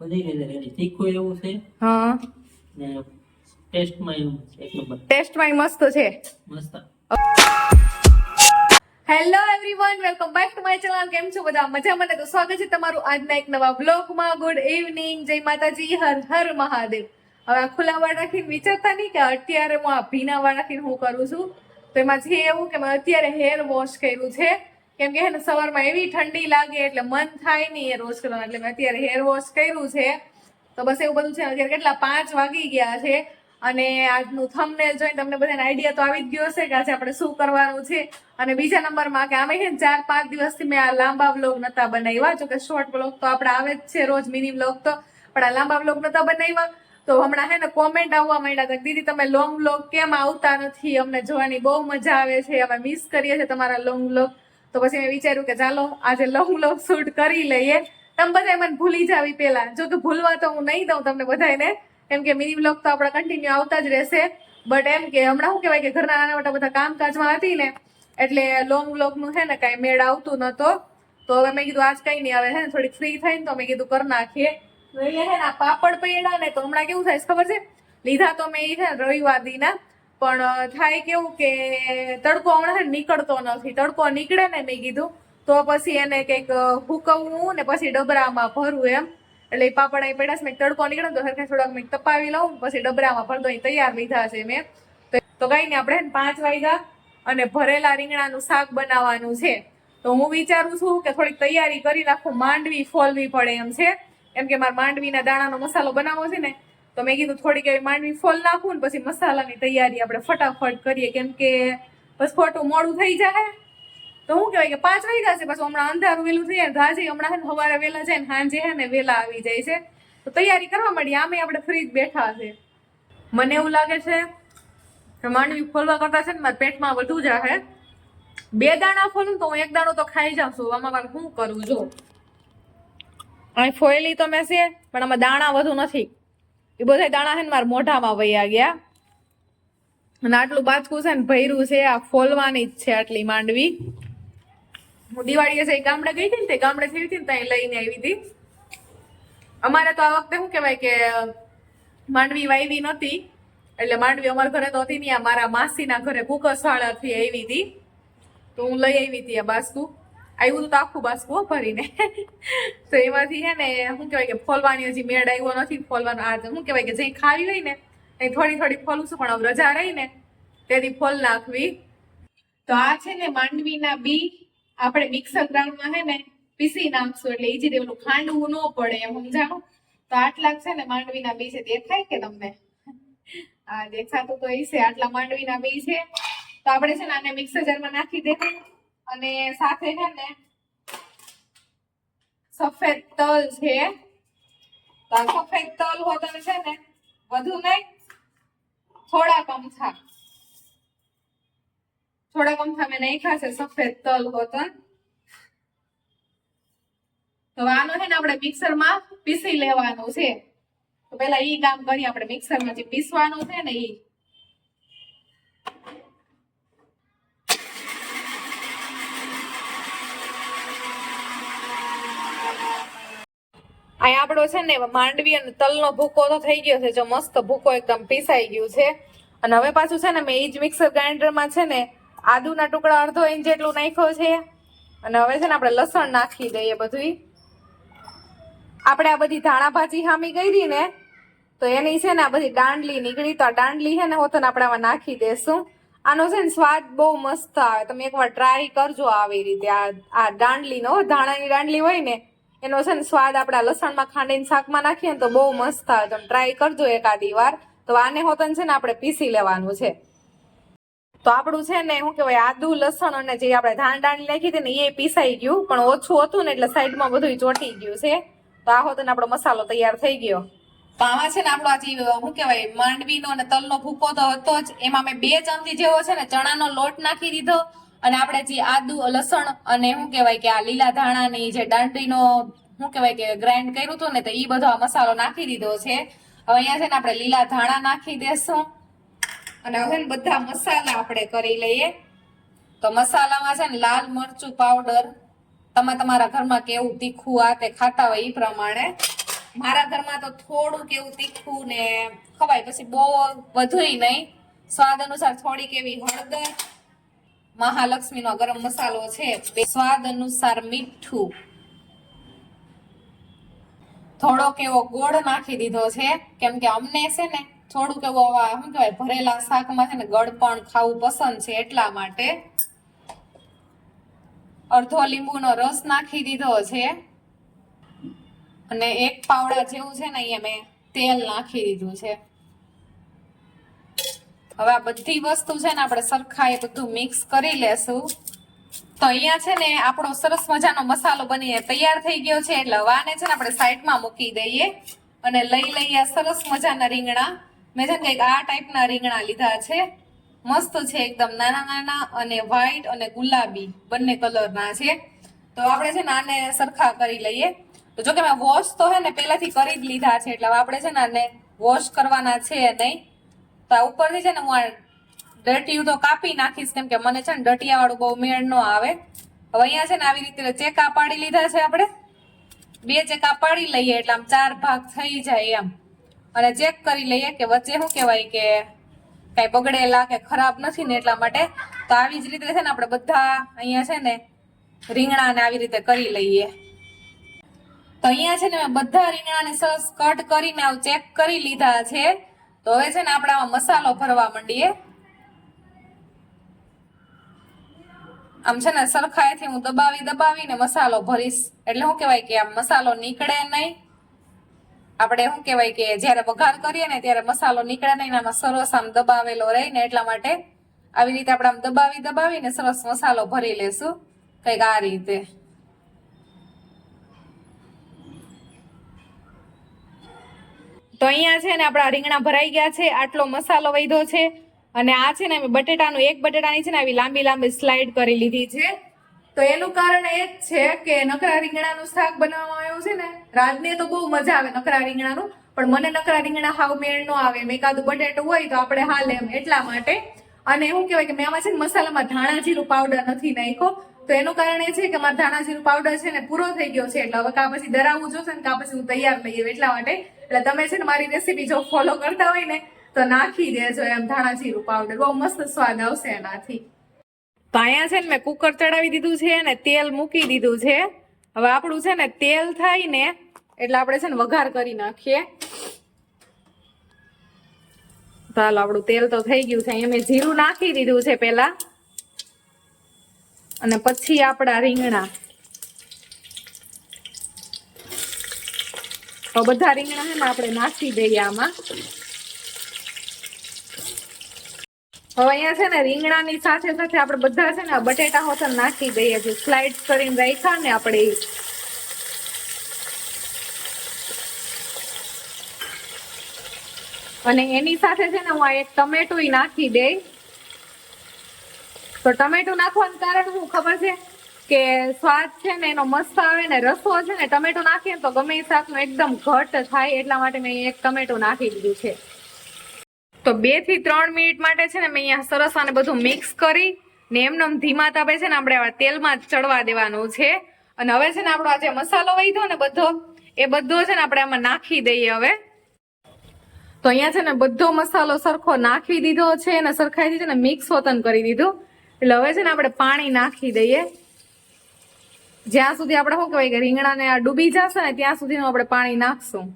બધી રીતે રેડી તીખું એવું છે હા. ને ટેસ્ટમાં એવું એક નંબર. ટેસ્ટમાં મસ્ત છે. મસ્ત. Hello everyone welcome back to my channel કેમ છો બધા? મજામાં મને તો સ્વાગત છે તમારું આજના એક નવા બ્લોગમાં ગુડ ઇવનિંગ જય માતાજી. હર હર મહાદેવ. હવે આ ખુલ્લા વાળ રાખીને વિચારતા નહીં કે અત્યારે હું આ ભીના વાળ રાખીને હું કરું છું? તો એમાં છે એવું કે મેં અત્યારે હેર વોશ કર્યું છે. કેમ કે હેને સવારમાં એવી ઠંડી લાગે એટલે મન થાય નહીં એ વોશ કરવાનું. એટલે મેં અત્યારે હેર વોશ કર્યું છે. તો બસ એવું બધું છે. અત્યારે કેટલા? પાંચ વાગી ગયા છે. અને આજનું થંબનેલ જોઈને તમને બધાને આઈડિયા તો આવી જ ગયો હશે કે આજે આપણે શું કરવાનું છે. અને બીજા નંબરમાં કે આમે છે ચાર પાંચ દિવસથી મેં આ લાંબા બ્લોગ નતા બનાવ્યા. જો કે શોર્ટ બ્લોગ તો આપણે આવે જ છે રોજ મિની બ્લોગ તો. પણ આ લાંબા વ્લોગ નતા બનાવ્યા. તો હમણાં હે ને કોમેન્ટ આવવા માંડ્યા કે દીદી, તમે લોંગ બ્લોગ કેમ આવતા નથી? અમને જોવાની બહુ મજા આવે છે. અમે મિસ કરીએ છીએ તમારા લોંગ વ્લોગ તો પછી મેં વિચાર્યું કે ચાલો, આજે લોંગ લવ શૂટ કરી લઈએ. તમે બધા મને ભૂલી જાવી પેલા જો કે ભૂલવા તો હું નહીં દઉં તમને બધાને કેમ કે મિની બ્લોગ તો આપણા કન્ટિન્યુ આવતા જ રહેશે. બટ એમ કે હમણાં શું કહેવાય કે ઘરના નાના મોટા બધા કામકાજમાં હતી ને, એટલે લોંગ બ્લોગનું છે ને કાંઈ મેળ આવતું નતો તો હવે મેં કીધું આજ કંઈ નહીં આવે, છે ને, થોડીક ફ્રી થઈને તો મેં કીધું કરી નાખીએ. એટલે છે ને પાપડ પૈડા ને તો હમણાં કેવું થાય ખબર છે? લીધા તો મેં એ છે ને રવિવાર દીના પણ થાય કેવું કે તડકો હમણાં નીકળતો નથી. તડકો નીકળે ને મેં કીધું, તો પછી એને કંઈક હુકવવું ને પછી ડબરામાં ભરવું એમ. એટલે એ પાપડ અહીં મેં તડકો નીકળે તો સરખે થોડાક મેં તપાવી લઉં, પછી ડબરામાં ભરતો અહીં તૈયાર લીધા છે મેં તો- કઈ નહીં, આપણે પાંચ વાગ્યા અને ભરેલા રીંગણાનું શાક બનાવવાનું છે. તો હું વિચારું છું કે થોડીક તૈયારી કરી નાખું, માંડવી ફોલવી પડે એમ છે. એમ કે મારા માંડવીના દાણાનો મસાલો બનાવવો છે ને તો મેં કીધું થોડીક એવી માંડવી ફોલ નાખું ને પછી મસાલાની તૈયારી આપણે ફટાફટ કરીએ. કેમ કે બસ ખોટું મોડું થઈ જાય. તો શું કહેવાય કે પાંચ વાગ્યા છે પછી હમણાં અંધારું વેલું થઈ જાય ધાજી હમણાં સવારે વહેલા જાય ને સાંજે છે ને વહેલા આવી જાય છે. તો તૈયારી કરવા માંડીએ. આમે આપણે ફ્રી જ બેઠા છે. મને એવું લાગે છે માંડવી ફોલવા કરતા છે ને મારા પેટમાં વધુ જાહે બે દાણા ફોલું તો હું એક દાણો તો ખાઈ જાઉં છું. આમાં મારે શું કરવું, જો. અહીં ફોયલી તો મેં છે, પણ આમાં દાણા વધુ નથી. એ બધા દાણા છે ને મારા મોઢામાં વયા ગયા. અને આટલું બાચકું છે ને ભૈરું છે, આ ફોલવાની જ છે આટલી માંડવી. હું દિવાળીએ છે ગામડે ગઈ હતી ને તે ગામડે થઈ હતી ને ત્યાં લઈને આવી હતી. અમારે તો આ વખતે શું કહેવાય કે, માંડવી વાવી નહોતી. એટલે માંડવી અમારા ઘરે તો હતી નહીં મારા માસીના ઘરે કુકસવાળાથી આવી હતી. તો હું લઈ આવી હતી આ બાસ્કુ આવ્યું તો આખું બાસ્કુ હો ભરીને. તો એમાંથી હે ને, શું કહેવાય કે ફોલવાની હજી મેળ આવ્યો નથી, ફોલવાનો આ શું કહેવાય કે જે ખાવી હોય ને, એ થોડી થોડી ફોલું છું, પણ રજા રહી ને તેથી ફોલ નાખવી. તો આ છે ને માંડવીના બી, આપણે મિક્સર ગ્રાઉન્ડમાં છે ને, પીસી નાખશું, એટલે ઈજી દેવનું ખાંડવું ન પડે, એમ સમજાણું? તો આટલા છે ને માંડવીના બી છે, દેખાય કે તમને? આ દેખાતું તો એ છે, આટલા માંડવીના બી છે. તો આપણે છે ને આને મિક્સર જારમાં નાખી દેવું અને સાથે છે ને સફેદ તલ છે. સફેદ તલ હોતન છે ને વધુ નહીં, થોડા કમથા થોડા કમથા મેં નહીં છે, સફેદ તલ હોતન તો આનો છે ને આપણે મિક્સરમાં પીસી લેવાનું છે. તો પેલા ઈ કામ કરીએ આપણે મિક્સરમાં જે પીસવાનું છે ને ઈ અહીં આપણો છે ને માંડવી અને તલનો ભૂકો તો થઈ ગયો છે, જો મસ્ત ભૂકો એકદમ પીસાઈ ગયું છે. અને હવે પાછું છે ને મેં એ જ મિક્સર ગ્રાઇન્ડરમાં છે ને આદુના ટુકડા અડધો ઇંચ જેટલું નાખ્યો છે. અને હવે છે ને આપણે લસણ નાખી દઈએ બધું આપણે આ બધી ધાણા ભાજી હામી કરી ને, તો એની છે ને આ બધી દાંડલી નીકળી, તો આ દાંડલી છે ને હોતન આપણે આમાં નાખી દેશું. આનો છે ને સ્વાદ બહુ મસ્ત આવે. તમે એકવાર ટ્રાય કરજો આવી રીતે. આ આ દાંડલીનો, ધાણાની દાંડલી હોય ને એનો છે ને સ્વાદ આપણા લસણમાં ખાંડીને શાકમાં નાખીએ ને તો બહુ મસ્ત આવે તમે ટ્રાય કરજો એકાદી વાર. તો આને હોતન છે ને આપણે પીસી લેવાનું છે. તો આપણું છે ને શું કહેવાય, આદુ, લસણ અને જે આપણે ધાણ ડાણી નાખી હતી ને એ પીસાઈ ગયું. પણ ઓછું હતું ને એટલે સાઈડમાં બધું ચોટી ગયું છે. તો આ હોતન આપણો મસાલો તૈયાર થઈ ગયો. તો આમાં છે ને આપણો આજે શું કહેવાય, માંડવીનો અને તલનો ભૂકો તો હતો જ. એમાં મેં બે ચમચી જેવો છે ને ચણાનો લોટ નાખી દીધો. અને આપણે જે આદુ, લસણ અને શું કહેવાય કે આ લીલા ધાણાની જે દાંડીનો, શું કહેવાય કે ગ્રાઇન્ડ કર્યું હતું ને, તો એ બધો આ મસાલો નાખી દીધો છે. હવે અહીંયા છે ને આપણે લીલા ધાણા નાખી દેશું. અને હવે બધા મસાલા આપણે કરી લઈએ. તો મસાલામાં છે ને લાલ મરચું પાવડર તમે તમારા ઘરમાં કેવું તીખું આ તે ખાતા હોય એ પ્રમાણે. મારા ઘરમાં તો થોડું કેવું તીખું ને ખવાય, પછી બહુ વધુય નહીં. સ્વાદ અનુસાર થોડીક એવી હળદર મહાલક્ષ્મીનો ગરમ મસાલો છે. સ્વાદ અનુસાર મીઠું. થોડોક એવો ગોળ નાખી દીધો છે. કેમ કે અમને છે ને થોડુંક એવો શું કહેવાય, ભરેલા શાકમાં છે ને ગળ પણ ખાવું પસંદ છે એટલા માટે અડધો લીંબુનો રસ નાખી દીધો છે. અને એક પાવડા જેવું છે ને અહીંયા મેં તેલ નાખી દીધું છે. હવે આ બધી વસ્તુ છે ને આપણે સરખા એ બધું મિક્સ કરી લેશું. તો અહીંયા છે ને આપણો સરસ મજાનો મસાલો બનીને તૈયાર થઈ ગયો છે. એટલે વાને છે ને આપણે સાઈડમાં મૂકી દઈએ અને લઈ લઈએ સરસ મજાના રીંગણા. મેં છે ને કંઈક આ ટાઈપના રીંગણા લીધા છે. મસ્ત છે એકદમ નાના નાના અને વ્હાઈટ અને ગુલાબી બંને કલરના છે. તો આપણે છે ને આને સરખા કરી લઈએ. તો જો કે મેં વોશ તો હે ને પહેલાથી કરી જ લીધા છે. એટલે હવે આપણે છે ને આને વોશ કરવાના છે નહીં. તો આ ઉપરથી છે ને હું આ ડટીયું તો કાપી નાખીશ, કેમ કે મને છે ને ડટિયા વાળું બહુ મેળ ન આવે. હવે અહીંયા છે ને આવી રીતે ચેકા પાડી લીધા છે આપણે. બે ચેકા પાડી લઈએ એટલે આમ ચાર ભાગ થઈ જાય એમ. અને ચેક કરી લઈએ કે વચ્ચે શું કહેવાય કે કઈ બગડેલા કે ખરાબ નથી ને એટલા માટે. તો આવી જ રીતે છે ને આપણે બધા અહીંયા છે ને રીંગણાને આવી રીતે કરી લઈએ. તો અહીંયા છે ને બધા રીંગણાને સરસ કટ કરીને આવું ચેક કરી લીધા છે. તો હવે છે ને આપણે મસાલો ભરવા માંડીએ. આમ છે ને સરખાઈથી હું દબાવી દબાવીને મસાલો ભરીશ. એટલે શું કહેવાય કે આમ મસાલો નીકળે નહીં. આપણે શું કહેવાય કે જ્યારે વઘાર કરીએ ને ત્યારે મસાલો નીકળે નહીં આમાં સરસ આમ દબાવેલો રહે ને એટલા માટે આવી રીતે આપણે આમ દબાવી દબાવીને સરસ મસાલો ભરી લેશું. કંઈક આ રીતે. તો અહીંયા છે ને આપણા રીંગણા ભરાઈ ગયા છે, આટલો મસાલો વૈધો છે અને આ છે ને બટેટાનું, એક બટેટાની છે ને આવી લાંબી લાંબી સ્લાઇડ કરી લીધી છે. તો એનું કારણ એ જ છે કે નકરા રીંગણાનું શાક બનાવવામાં આવ્યું છે ને રાજને તો બહુ મજા આવે નકરા રીંગણાનું, પણ મને નકરા રીંગણા હાવ મેળ ન આવે મેં કાદું બટેટું હોય તો આપણે હાલે એમ એટલા માટે. અને એવું કહેવાય કે મેં આમાં છે ને મસાલામાં ધાણા જીરું પાવડર નથી નાખ્યો તો એનું કારણ એ છે કે મારા ધાણાજીરું પાવડર છે ને પૂરો થઈ ગયો છે, એટલે હવે કા પછી ડરાવવું જોશે ને કા પછી હું તૈયાર લઈ એટલા માટે. એટલે તમે છે ને મારી રેસીપી જો ફોલો કરતા હોય ને, તો નાખી દેજો એમ ધાણાજીરું પાવડર બહુ મસ્ત સ્વાદ આવશે એનાથી. તો અહીંયા છે ને મેં કુકર ચડાવી દીધું છે અને તેલ મૂકી દીધું છે. હવે આપણું છે ને તેલ થાય ને, એટલે આપણે છે ને વઘાર કરી નાખીએ. ચાલો આપણું તેલ તો થઈ ગયું છે. અહીંયા મેં જીરું નાખી દીધું છે પેલા અને પછી આપણા રીંગણા. તો બધા રીંગણા છે ને આપણે નાખી દઈએ આમાં. હવે અહીંયા છે ને રીંગણાની સાથે સાથે આપણે બધા છે ને બટેટા હોતન નાખી દઈએ છીએ. સ્લાઇડ કરીને રાખ્યા ને આપણે અને એની સાથે છે ને હું આ એક ટમેટું નાખી દઈ તો ટમેટું નાખવાનું કારણ શું ખબર છે? કે સ્વાદ છે ને એનો મસ્ત આવે ને રસો છે ને ટમેટું નાખીએ તો ગમે એ શાકનો એકદમ ઘટ થાય એટલા માટે મેં એક ટમેટું નાખી દીધું છે. તો બેથી ત્રણ મિનિટ માટે છે ને મેં અહીંયા સરસ આને બધું મિક્સ કરી ને એમને એમ ધીમા તાપે છે ને આપણે તેલમાં ચડવા દેવાનું છે. અને હવે છે ને આપણો આ જે મસાલો વહીધો ને બધો, એ બધો છે ને આપણે આમાં નાખી દઈએ હવે. તો અહીંયા છે ને બધો મસાલો સરખો નાખી દીધો છે અને સરખાઈથી છે ને મિક્સ વતન કરી દીધું. એટલે હવે છે ને આપણે પાણી નાખી દઈએ. જ્યાં સુધી આપણે શું કહેવાય કે રીંગણાને આ ડૂબી જશે ને ત્યાં સુધીનું આપણે પાણી નાખશું.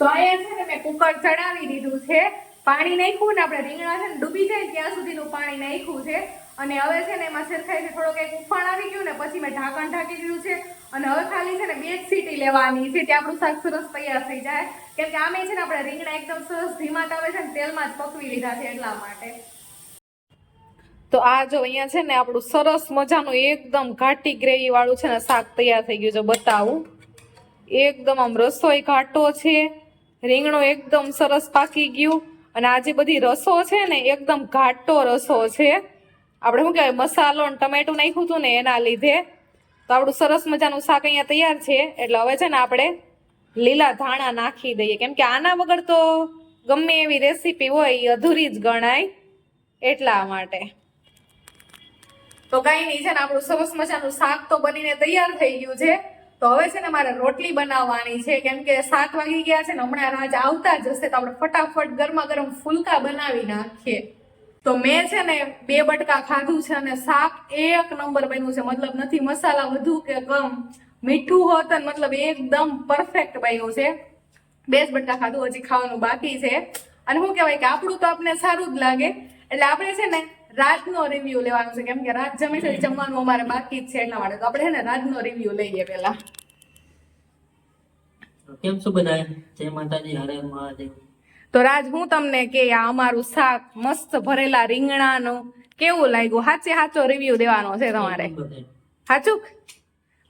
તો અહીંયા છે ને મેં કુકર ચડાવી દીધું છે. પાણી નાખ્યું ને આપણે રીંગણા છે ને ડૂબી જાય ત્યાં સુધીનું પાણી નાખ્યું છે. અને હવે છે ને એમાં સરખાઈથી થોડોક એક ઉફાણ આવી ગયું ને પછી મેં ઢાંકણ ઢાંકી દીધું છે. અને હવે ખાલી છે ને બે સીટી લેવાની છે ત્યાં આપણું શાક સરસ તૈયાર થઈ જાય. કેમ કે આમે છે ને આપણે રીંગણા એકદમ સરસ ધીમા તાવે છે ને તેલમાં જ પકવી લીધા છે એટલા માટે. તો આ જો અહીંયા છે ને આપણું સરસ મજાનું એકદમ ઘાટી ગ્રેવી વાળું છે ને શાક તૈયાર થઈ ગયું છે, બતાવું. એકદમ આમ રસોઈ ઘાટો છે, રીંગણું એકદમ સરસ પાકી ગયું, અને આ જે બધી રસો છે ને એકદમ ઘાટો રસો છે. આપણે શું કહેવાય, મસાલો અને ટમેટું નાખ્યું હતું ને એના લીધે, તો આપણું સરસ મજાનું શાક અહીંયા તૈયાર છે. એટલે હવે છે ને આપણે લીલા ધાણા નાખી દઈએ. કેમ કે આના વગર તો ગમે એવી રેસીપી હોય, એ અધૂરી જ ગણાય એટલા માટે. તો કઈ નહીં, છે ને, આપણું સરસ મજાનું શાક તો બનીને તૈયાર થઈ ગયું છે. તો હવે છે ને, મારે રોટલી બનાવવાની છે. કેમ કે સાત વાગી ગયા છે ને, હમણાં રાજ આવતા જ હશે, તો આપણે ફટાફટ ગરમા ગરમ ફુલકા બનાવી નાખીએ. તો મેં છે ને, બે બટકા ખાધું છે અને શાક એક નંબર બન્યું છે. મતલબ નથી મસાલા વધુ કે કમ મીઠું હોત મતલબ એકદમ પરફેક્ટ બન્યું છે. બે જ બટકા ખાધું, હજી ખાવાનું બાકી છે. અને શું કહેવાય કે આપણું તો આપણે સારું જ લાગે. એટલે આપણે છે ને રાતનો રિવ્યુ લેવાનો છે. કેમ કે રાત જમી છે જમવાનું અમારે બાકી જ છે એટલા માટે. તો આપણે છે ને રાતનો રિવ્યુ લઈએ પેલા કેમ છો બધા? જય માતાજી હરે મહાદેવ. તો રાજ હું તમને કે આ અમારું શાક મસ્ત ભરેલા રીંગણાનું કેવું લાગ્યું? સાચે સાચો રિવ્યુ દેવાનો છે તમારે. હાચુક સાચું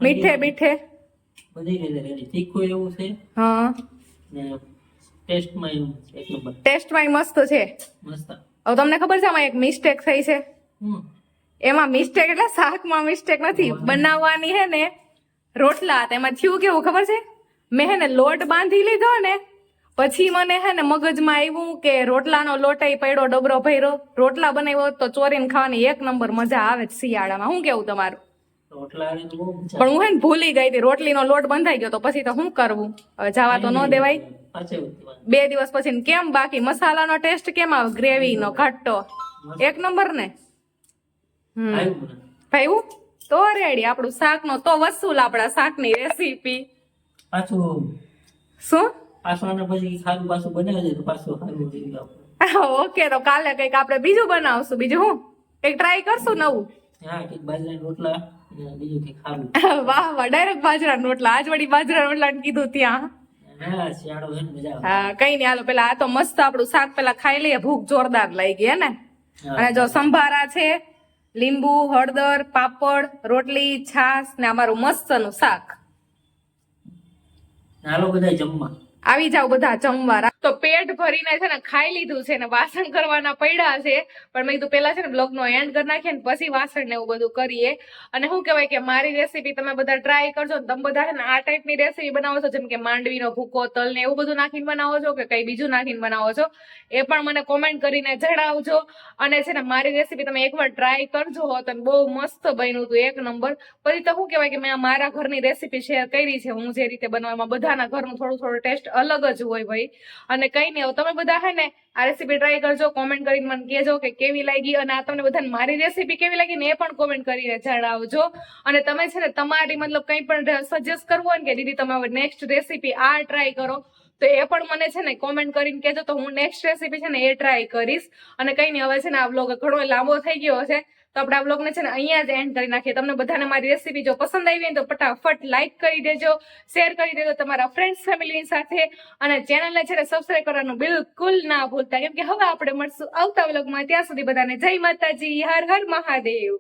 મીઠે મીઠે? બધી રીતે રેડી તીખું એવું છે? હા. ટેસ્ટમાં ટેસ્ટમાં મસ્ત છે. મસ્ત. હવે તમને ખબર છે આમાં એક મિસ્ટેક થઈ છે? એમાં મિસ્ટેક એટલે શાકમાં મિસ્ટેક નથી. બનાવવાની હે ને રોટલા હતા એમાં થયું કેવું ખબર છે? મેં હે ને લોટ બાંધી લીધો ને પછી મને હે ને મગજમાં આવ્યું કે રોટલાનો લોટાઈ પડ્યો ડબરો ભર્યો. રોટલા બનાવ્યો તો ચોરીને ખાવાની એક નંબર મજા આવે છે શિયાળામાં. શું કેવું તમારું? પણ હું હે ને ભૂલી ગઈ હતી. રોટલીનો લોટ બંધાઈ ગયો તો પછી તો શું કરવું? હવે જવા તો ન દેવાય. બે દિવસ પછી કેમ બાકી? મસાલાનો ટેસ્ટ કેમ આવે? ગ્રેવીનો ઘટ્ટો એક નંબર ને? હમ. આવ્યું મને. ભાઈ તો રેડી આપણું શાક નો તો વસૂલ આપણા શાકની રેસીપી પાછું શું? પાછું પછી ખારું પાછું બનાવી પાછું ખારું. ઓકે તો કાલે કંઈક આપણે બીજું બનાવશું. બીજું હું? કંઈક ટ્રાય કરશું નવું? હા કંઈક બાજરાના રોટલા બીજું કંઈક ખારું. વાહ વાહ ડાયરેક્ટ બાજરાના રોટલા. આજ વળી બાજરાના રોટલા કીધું ત્યાં. હા ને કઈ નઈ હાલો પેલા આ તો મસ્ત આપણું શાક પેલા ખાઈ લઈએ ભૂખ જોરદાર લઈ ગઈ ને? અને જો સંભારા છે લીંબુ હળદર પાપડ રોટલી છાસ ને અમારું મસ્તનું શાક. હાલો બધા જમવા. આવી જાવ બધા જમવા તો પેટ ભરીને છે ને ખાઈ લીધું છે ને વાસણ કરવાના પડ્યા છે. પણ મેં કીધું પેલા છે ને બ્લોગ નો એન્ડ કરી નાખીએ પછી વાસણ ને એવું બધું કરીએ. અને શું કહેવાય કે મારી રેસીપી તમે બધા ટ્રાય કરજો તમે બધા છે ને આ ટાઈપની રેસીપી બનાવો છો. જેમ કે માંડવીનો ભૂકો, તલ ને એવું બધું નાખીને બનાવો છો કે કઈ બીજું નાખીને બનાવો છો. એ પણ મને કોમેન્ટ કરીને જણાવજો. અને છે ને મારી રેસીપી તમે એકવાર ટ્રાય કરજો હોત અને બહુ મસ્ત બન્યું હતું એક નંબર પછી તો શું કહેવાય કે મેં મારા ઘરની રેસીપી શેર કરી છે. હું જે રીતે બનાવવા એમાં બધાના ઘરનું થોડું થોડું ટેસ્ટ અલગ જ હોય ભાઈ. અને કઈ નહીં તમે બધા હે ને આ રેસીપી ટ્રાય કરજો કોમેન્ટ કરીને મને કહેજો કે કેવી લાગી અને આ તમને બધાને મારી રેસીપી કેવી લાગી ને એ પણ કોમેન્ટ કરીને જણાવજો. અને તમે છે ને તમારી મતલબ કંઈ પણ સજેસ્ટ કરવું હોય ને કે દીદી તમે હવે નેક્સ્ટ રેસીપી આ ટ્રાય કરો, તો એ પણ મને છે ને કોમેન્ટ કરીને કહેજો તો હું નેક્સ્ટ રેસીપી છે ને એ ટ્રાય કરીશ. અને કઈ નહીં, હવે છે ને આ બ્લોગ ઘણો લાંબો થઈ ગયો છે. તો આપણે આ બ્લોગને છે ને અહીંયા જ એન્ડ કરી નાખીએ. તમને બધાને મારી રેસીપી જો પસંદ આવી હોય તો ફટાફટ લાઇક કરી દેજો શેર કરી દેજો તમારા ફ્રેન્ડ્સ ફેમિલીની સાથે. અને ચેનલને છે ને સબસ્ક્રાઈબ કરવાનું બિલકુલ ના ભૂલતા. કેમ કે હવે આપણે મળશું આવતા બ્લોગમાં ત્યાં સુધી બધાને જય માતાજી, હર હર મહાદેવ.